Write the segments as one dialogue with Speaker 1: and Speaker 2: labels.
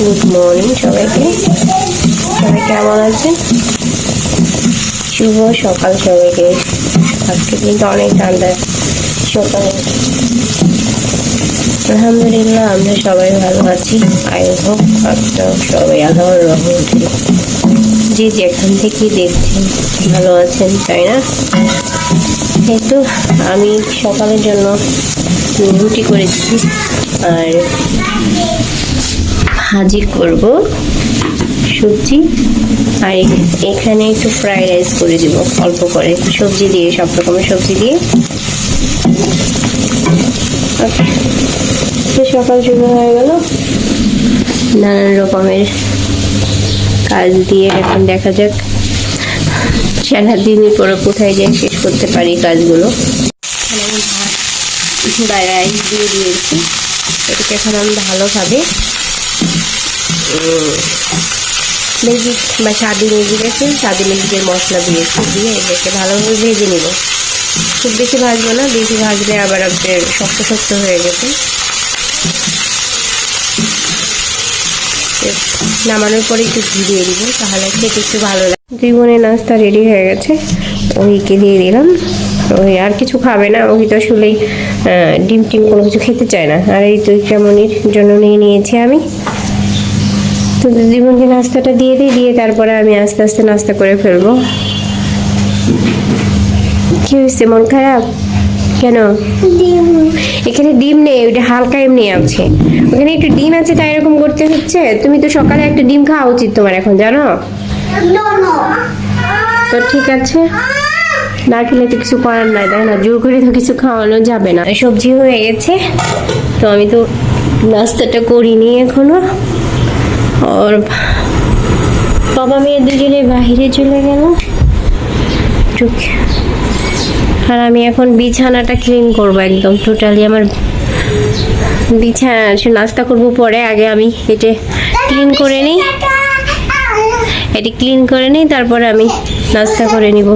Speaker 1: Good morning সবাইকে। সবাই কেমন আছেন? শুভ সকাল সবাইকে। আজকে কিন্তু অনেক ঠান্ডা সকালে। আলহামদুলিল্লাহ, আমরা সবাই ভালো আছি। আই হোক আপনার সবাই আল্লাহর রহমতে যে যেখান থেকে দেখছেন ভালো আছেন, তাই না? এই তো, আমি সকালের জন্য রুটি করেছি। আর ভাজি করব সবজি। আর এখানে একটু ফ্রাইড রাইস করে দিব, অল্প করে। সবজি দিয়ে, সব রকমের সবজি দিয়ে. তো সকাল শুরু হয়ে গেল। নানান রকমের কাজ দিয়ে এখন দেখা যাক। সারাদিনই পরে কোথায় যাই শেষ করতে পারি কাজগুলো। রাইস দিয়ে দিয়েছি। এটাকে এখন আমি ভালোভাবে ম্যাজিক বা স্বাদি ম্যাজিক আছে স্বাদি ম্যাজিকের মশলা দিয়েছি, দিয়ে এটাকে ভালোভাবে ভেজে নিব। খুব বেশি ভাজবো না, বেশি ভাজলে আবার আপনার শক্ত শক্ত হয়ে গেছে। নামানোর পরে একটু ঘি দিয়ে দিব, তাহলে খেতে একটু ভালো লাগে। বোনের নাস্তা রেডি হয়ে গেছে, ওইকে দিয়ে দিলাম। ওই আর কিছু খাবে না, ওই তো আসলেই ডিম টিম কোনো কিছু খেতে চায় না। আর এই তো কেমনির জন্য নিয়ে নিয়েছি আমি। তো জীবনকে নাস্তাটা দিয়ে দিই দিয়ে তারপরে আমি আস্তে আস্তে নাস্তা করে ফেলব। কি হয়েছে মন খারাপ? কেন? এখানে ডিম নেই ওইটা হালকা এমনি আছে। ওখানে একটু ডিম আছে তাই এরকম করতে হচ্ছে। তুমি তো সকালে একটা ডিম খাওয়া উচিত তোমার এখন জানো. তো ঠিক আছে। না খেলে তো কিছু করার নাই তাই না? জোর করে তো কিছু খাওয়ানো যাবে না। সবজি হয়ে গেছে তো আমি তো নাস্তাটা করিনি এখনও। আর বাবা মেয়ে দুজনে বাহিরে চলে গেল। আর আমি এখন বিছানাটা ক্লিন করব একদম। টোটালি আমার বিছানা নাস্তা করব পরে। আগে আমি এটা ক্লিন করে নিই। এটি ক্লিন করে নিই, তারপরে আমি নাস্তা করে নিব।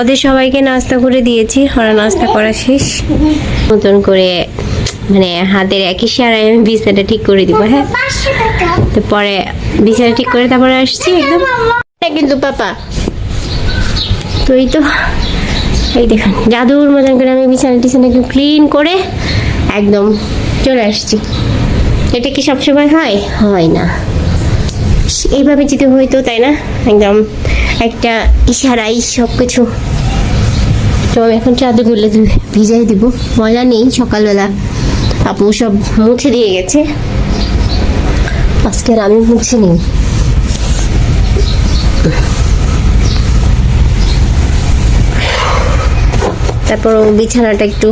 Speaker 1: ওদের সবাইকে নাস্তা করে দিয়েছি, ওরা নাস্তা করা শেষ। মতন করে মানে হাতের একই সারায় আমি বিছানাটা ঠিক করে দিব হ্যাঁ? তো পরে বিছানা ঠিক করে তারপরে আসছি একদম। হ্যাঁ, কিন্তু পাপা। তো এই তো এই দেখুন জাদুর মতন করে আমি বিছানা টিছানা একটু ক্লিন করে একদম চলে আসছি। এটা কি সবসময় হয়? হয় না। এইভাবে যদি হইতো তাই না? একদম একটা ইশারাই সব কিছু তো এখন চাদরগুলো ধুয়ে ভিজাই দিব। ময়লা নেই সকালবেলা। আপু সব মুছে দিয়ে গেছে। আজকে আমি মুছে নিই তারপর বিছানাটা একটু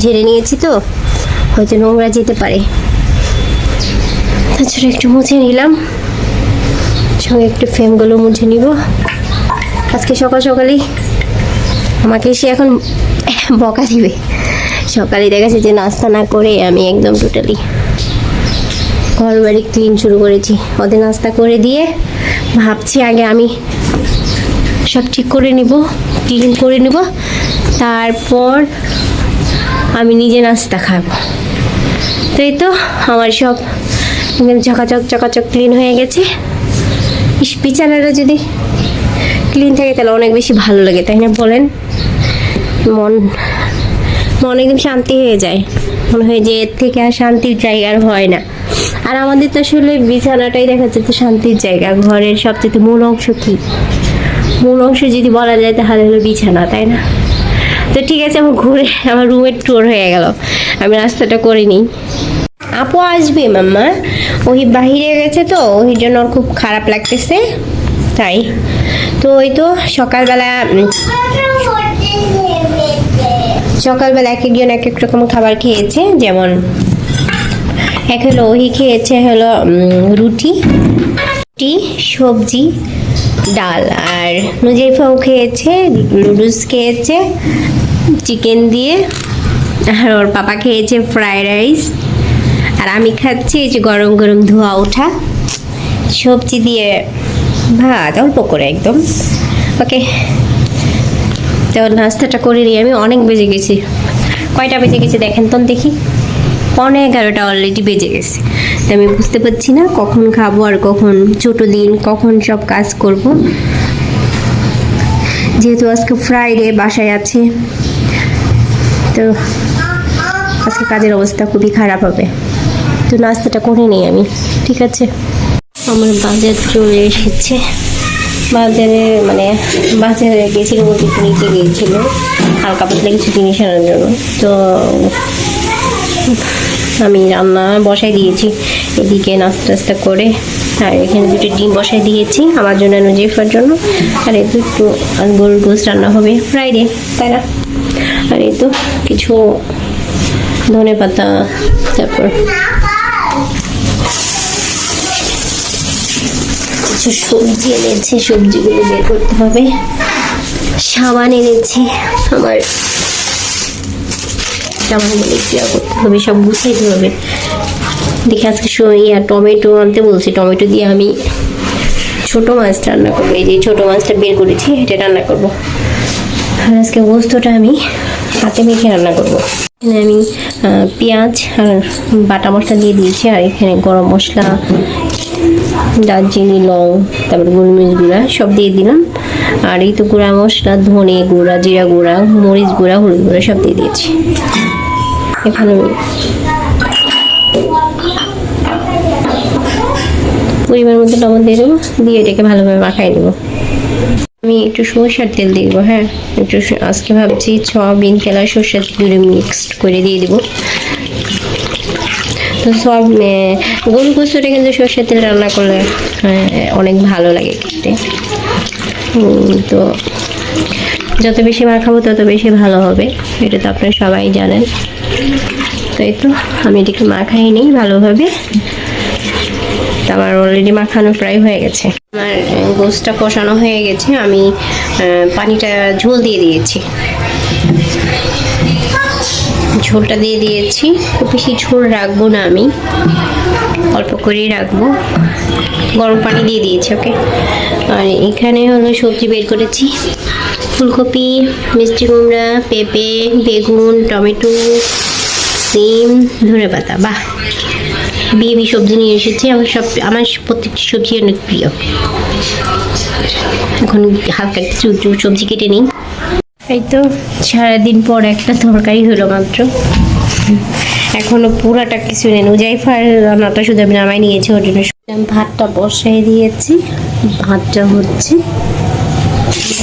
Speaker 1: ঝেড়ে নিয়েছি তো, হয়তো নোংরা যেতে পারে। তাছাড়া একটু মুছে নিলাম। সঙ্গে একটু ফ্রেমগুলো মুছে নিব। আজকে সকাল সকালেই আমাকে সে এখন বকা দিবে। সকালে দেখা যে নাস্তা না করে আমি একদম টোটালি ঘর বাড়ি ক্লিন শুরু করেছি। ওদের নাস্তা করে দিয়ে ভাবছি আগে আমি সব ঠিক করে নিব ক্লিন করে নিব তারপর আমি নিজে নাস্তা খাব। তো এই তো আমার সব একদম চকাচক চকাচক ক্লিন হয়ে গেছে। ইস, বিছানাটা যদি ক্লিন থাকে তাহলে অনেক বেশি ভালো লাগে তাই না বলেন? মন একদম শান্তি হয়ে যায়। মনে হয় যে এর থেকে আর শান্তির জায়গা আর হয় না। আর আমাদের তো আসলে বিছানাটাই দেখা যাচ্ছে শান্তির জায়গা। ঘরের সবচেয়ে মূল অংশ কি? মূল অংশ যদি বলা যায় তাহলে হলো বিছানা, তাই না? তো ঠিক আছে, আমার ঘুরে আমার রুমের ট্যুর হয়ে গেল। আমি রাস্তাটা করে নিই। আপু আসবে, মাম্মা। ওই বাহিরে গেছে তো ওই জন্য ওর খুব খারাপ লাগতেছে। তাই। তো ওই তো সকালবেলা সকালবেলা এক একজন এক এক রকম খাবার খেয়েছে, যেমন এক হলো ওহি খেয়েছে হলো রুটি রুটি, সবজি, ডাল। আর নুজাইফাও খেয়েছে, নুডলস খেয়েছে, চিকেন দিয়ে। আর ওর পাপা খেয়েছে ফ্রাইড রাইস। আর আমি খাচ্ছি এই যে গরম গরম ধোয়া ওঠা, সবজি দিয়ে ভাত, অল্প করে একদম। ওকে তো নাস্তাটা করে নিই আমি অনেক বেজে গেছি। কয়টা বেজে গেছে দেখেন তো দেখি। পনে এগারোটা অলরেডি বেজে গেছে। তো আমি বুঝতে পারছি না কখন খাব আর কখন ছোটো দিন, কখন সব কাজ করব। যেহেতু আজকে ফ্রাইডে বাসায় আছে। তো আজকে কাজের অবস্থা খুবই খারাপ হবে। তো নাস্তাটা করে নিই আমি, ঠিক আছে? আমার বাজার চলে এসেছে। বাজারে মানে বাজারে গেছিল বলতে নিচে গিয়েছিল। হালকা পাতলা কিছু জিনিস আনার জন্য। তো আমি রান্না বসাই দিয়েছি, এদিকে নাস্তা টাস্তা করে। আর এখানে দুটো ডিম বসাই দিয়েছি, আমার জন্য নজিফার জন্য। আর এই একটু গরুর গোস রান্না হবে। ফ্রাইডে, তাই না? আর এই তো কিছু ধনে পাতা তারপর কিছু সবজি এনেছি, সবজিগুলো বের করতে হবে। সাবান এনেছি, আমার সাবানগুলো ক্রিয়া করতে হবে, সব গুছাইতে হবে। দেখি আজকে ইয়া টমেটো আনতে বলছি, টমেটো দিয়ে আমি ছোট মাছ রান্না করব। এই যে ছোট মাছটা বের করেছি, এটা রান্না করব। আর আজকে গোস্তটা আমি হাতে মেখে রান্না করব। এখানে আমি পেঁয়াজ আর বাটা মশলা দিয়ে দিয়েছি, আর এখানে গরম মশলা দারচিনি, লং, তারপরে গোলমরিচ গুঁড়া, সব দিয়ে দিলাম। আর এই তো গুঁড়া মশলা, ধনে গুঁড়া, জিরা গুঁড়া, মরিচ গুঁড়া, হলুদ গুঁড়া, সব দিয়ে দিয়েছি। এখানে পরিমাণ মতো লবণ দিয়ে দেবো, দিয়ে এটাকে ভালোভাবে মাখাই দেবো। আমি একটু সরষের তেল দিয়ে দেবো হ্যাঁ? একটু আজকে ভাবছি সয়াবিন কেলা সরষের তেল মিক্সড করে দিয়ে দেবো। তো সব গরু গোস্তটা কিন্তু সর্ষের তেল রান্না করলে অনেক ভালো লাগে খেতে। তো যত বেশি মাখাবো তত বেশি ভালো হবে, এটা তো আপনারা সবাই জানেন। তো এই তো, আমি এটাকে মাখাই নিই ভালোভাবে। আমার অলরেডি মাখানো প্রায় হয়ে গেছে। আমার গোস্তটা কষানো হয়ে গেছে, আমি পানিটা ঝোল দিয়ে দিয়েছি। ঝোলটা দিয়ে দিয়েছি। খুব বেশি ঝোল রাখব না আমি। অল্প করেই রাখব। গরম পানি দিয়ে দিয়েছি, ওকে? আর এখানে হলো সবজি বের করেছি। ফুলকপি, মিষ্টি কুমড়া, পেঁপে, বেগুন, টমেটো, সিম, ধনে পাতা। বাহ! বিবি সবজি নিয়ে এসেছি। আমার সব, আমার প্রত্যেকটি সবজি অনেক প্রিয়। এখন হালকা কিছু সবজি কেটে নিই। এই তো সারাদিন পর একটা তরকারি হলো মাত্র। এখনও পুরাটা কিছু নেই। উজাইফার রান্নাটা শুধু আমি নামাই নিয়েছি, ওর জন্য আমি ভাতটা বসাই দিয়েছি। ভাতটা হচ্ছে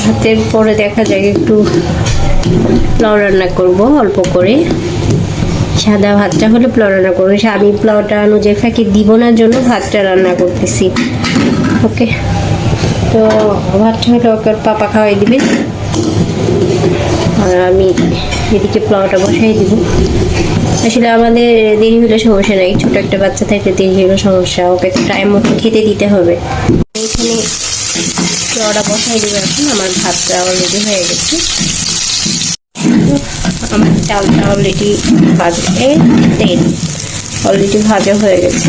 Speaker 1: ভাতের পরে দেখা যায় একটু পোলাও রান্না করব অল্প করে। সাদা ভাতটা হলে পোলাও রান্না করব। আমি পোলাওটা নুজেফাকে দিব না জন্য ভাতটা রান্না করতেছি। ওকে। তো ভাতটা হলে ওকে পাপা খাওয়াই দিবে। আর আমি এদিকে পোলাওটা বসাই দিব। আসলে আমাদের দেরি হলে সমস্যা নেই, ছোট একটা বাচ্চা থাকলে দেরি হলে সমস্যা, ওকে তো টাইম মতো খেতে দিতে হবে। এখানে পোলাওটা বসাই দিব এখন, আমার ভাতটা অলরেডি হয়ে গেছে। আমার চালটা অলরেডি ভাজে তেল অলরেডি ভাজা হয়ে গেছে।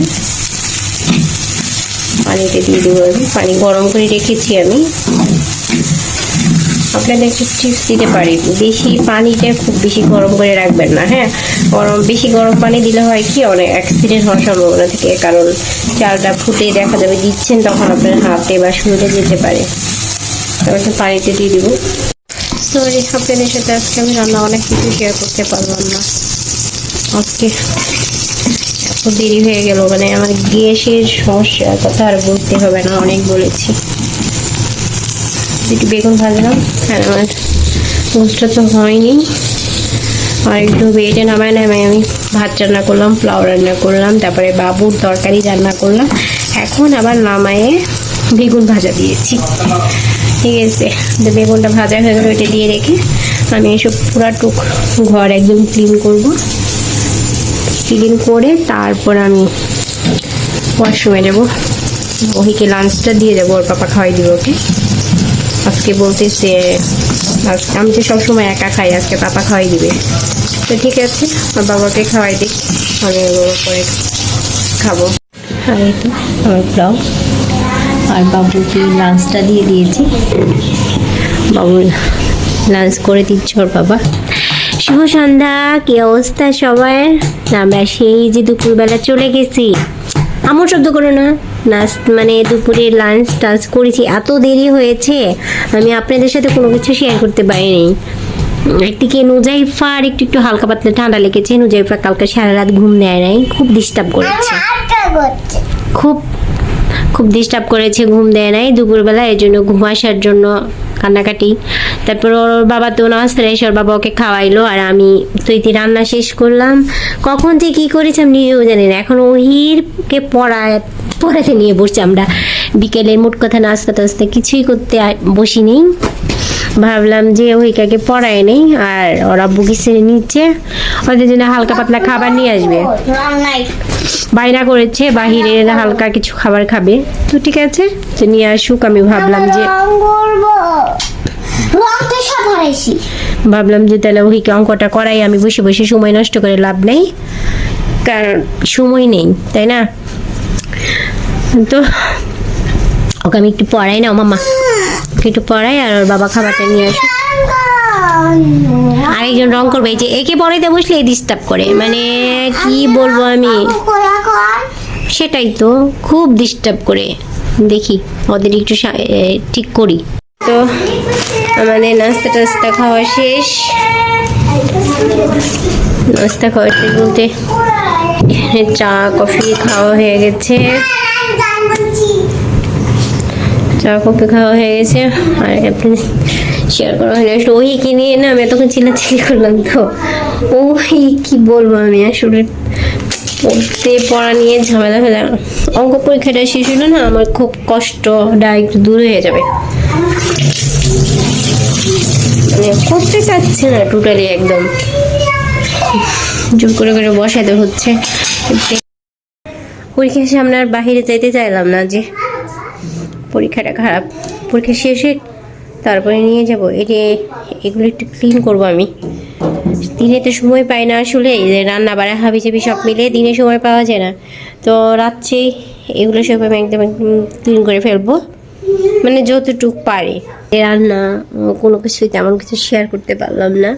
Speaker 1: পানিটা দিয়ে দেবো আমি, পানি গরম করে রেখেছি আমি। আপনাদের একটু টিপস দিতে পারি বেশি পানিটা খুব বেশি গরম করে রাখবেন না হ্যাঁ? গরম, বেশি গরম পানি দিলে হয় কি, অনেক অ্যাক্সিডেন্ট হওয়ার সম্ভাবনা থাকে, কারণ চালটা ফুটে দেখা যাবে, দিচ্ছেন তখন আপনার হাতে বা শুরুতে যেতে পারে। তারপর পানিতে দিয়ে দিব। সরি আপনাদের সাথে আজকে আমি রান্না অনেক কিছু শেয়ার করতে পারলাম না। আজকে এত দেরি হয়ে গেল মানে আমার গ্যাসের সমস্যার কথা আর বলতে হবে না, অনেক বলেছি। একটু বেগুন ভাজলাম হ্যাঁ আমার পোস্টটা তো হয়নি। আর একটু বেটে নামায় নামায় আমি ভাত রান্না করলাম, পোলাও রান্না করলাম, তারপরে বাবুর তরকারি রান্না করলাম। এখন আবার নামায়ে বেগুন ভাজা দিয়েছি। ঠিক আছে বেগুনটা ভাজা হয়ে গেলে, ওইটা দিয়ে রেখে আমি এসব পুরা টুক ঘর একদম ক্লিন করব। ক্লিন করে তারপর আমি ওয়াশরুমে যাব। ওহিকে লাঞ্চটা দিয়ে যাব, ওর পাপা খাওয়াই দিব ওকে। আজকে বলতেছে আমি তো সবসময় একা খাই, আজকে পাপা খাওয়াই দিবে। তো ঠিক আছে, আমার বাবাকে খাওয়াই দিই আমি পরে খাব। আর তো, আমার ব্লগ আর বাবুকে লাঞ্চটা দিয়ে দিয়েছি। বাবু লাঞ্চ করে দিচ্ছ ওর বাবা। শুভ সন্ধ্যা, কি অবস্থা সবার? আমরা সেই যে দুপুরবেলা চলে গেছি। আমার শব্দ করো না। নাচ মানে দুপুরে লাঞ্চ টাঞ্চ করেছি। এত দেরি হয়েছে। আমি আপনাদের সাথে কোনো কিছু শেয়ার করতে পারিনি। একদিকে নুজাইফা আর একটু একটু হালকা পাতলা ঠান্ডা লেগেছে। নুজাইফা কালকে সারা রাত ঘুম নেয় নাই। খুব ডিস্টার্ব করেছে। খুব খুব ডিস্টার্ব করেছে, ঘুম দেয় নাই। দুপুরবেলা এই জন্য ঘুম আসার জন্য কান্নাকাটি। তারপর ওর বাবা তো নামাজ এসে ওর বাবা ওকে খাওয়াইলো, আর আমি তুই রান্না শেষ করলাম। কখন যে কী করেছি আমি নিজেও জানি না। এখন ওহিরকে পড়ায় পড়াতে নিয়ে বসছি আমরা। বিকেলে মোট কথা নাস্তা টাস্তা কিছুই করতে বসি বসিনি। ভাবলাম যে ওইকাকে পড়ায় নেই আর ওরা বুকিসে নিচ্ছে ওদের জন্য হালকা পাতলা খাবার নিয়ে আসবে। বাইনা করেছে, বাহিরে হালকা কিছু খাবার খাবে। তো ঠিক আছে, তো নিয়ে আসুক, আমি ভাবলাম যে ভাবলাম যে তাহলে ওইকে অঙ্কটা করাই, আমি বসে বসে সময় নষ্ট করে লাভ নেই। কারণ সময় নেই, তাই না? তো ওকে আমি একটু পড়াই না মামা একটু পড়াই আর ওর বাবা খাবারটা নিয়ে আসুক আরেকজন রং করবে, এই যে একে পড়াইতে বসলে ডিস্টার্ব করে। মানে কি বলব আমি? সেটাই তো, খুব ডিস্টার্ব করে। দেখি, ওদের একটু ঠিক করি। তো আমাদের নাস্তা টাস্তা খাওয়া শেষ। নাস্তা খাওয়া শেষ বলতে চা, কফি খাওয়া হয়ে গেছে। চা কফি খাওয়া হয়ে গেছে। আর আপনি শেয়ার করা হয়নি। আসলে ওই কি নিয়ে না আমি এতক্ষণ চিল্লাচিল্লি করলাম তো। ওই কি বলব আমি? আসলে পড়তে, পড়া নিয়ে ঝামেলা ফেলা অঙ্ক পরীক্ষাটা শেষ হলো না আমার খুব কষ্টটা একটু দূর হয়ে যাবে। মানে করতে চাচ্ছে না টোটালি একদম। জোর করে করে বসাতে হচ্ছে। পরীক্ষা সামনে আর বাহিরে যেতে চাইলাম না যে পরীক্ষাটা খারাপ। পরীক্ষা শেষে তারপরে নিয়ে যাব। এটি এগুলো একটু ক্লিন করব আমি। দিনে তো সময় পাই না আসলে। রান্না বাড়া হাবি চাবি সব মিলে দিনে সময় পাওয়া যায় না। তো রাত্রে এগুলো সব আমি একদম ক্লিন করে ফেলব। মানে যতটুক পারি। রান্না, কোনো কিছুই তেমন কিছু শেয়ার করতে পারলাম না।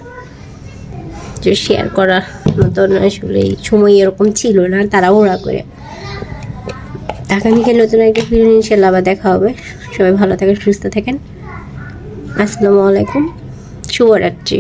Speaker 1: যে শেয়ার করার মতন আসলে সময় এরকম ছিল না তারা ওরা করে। আগামীকাল নতুন একটা ফিল্ম ইনশাল্লাহ আবার দেখা হবে। সবাই ভালো থাকেন, সুস্থ থাকেন। আসসালামু আলাইকুম। শুভরাত্রি।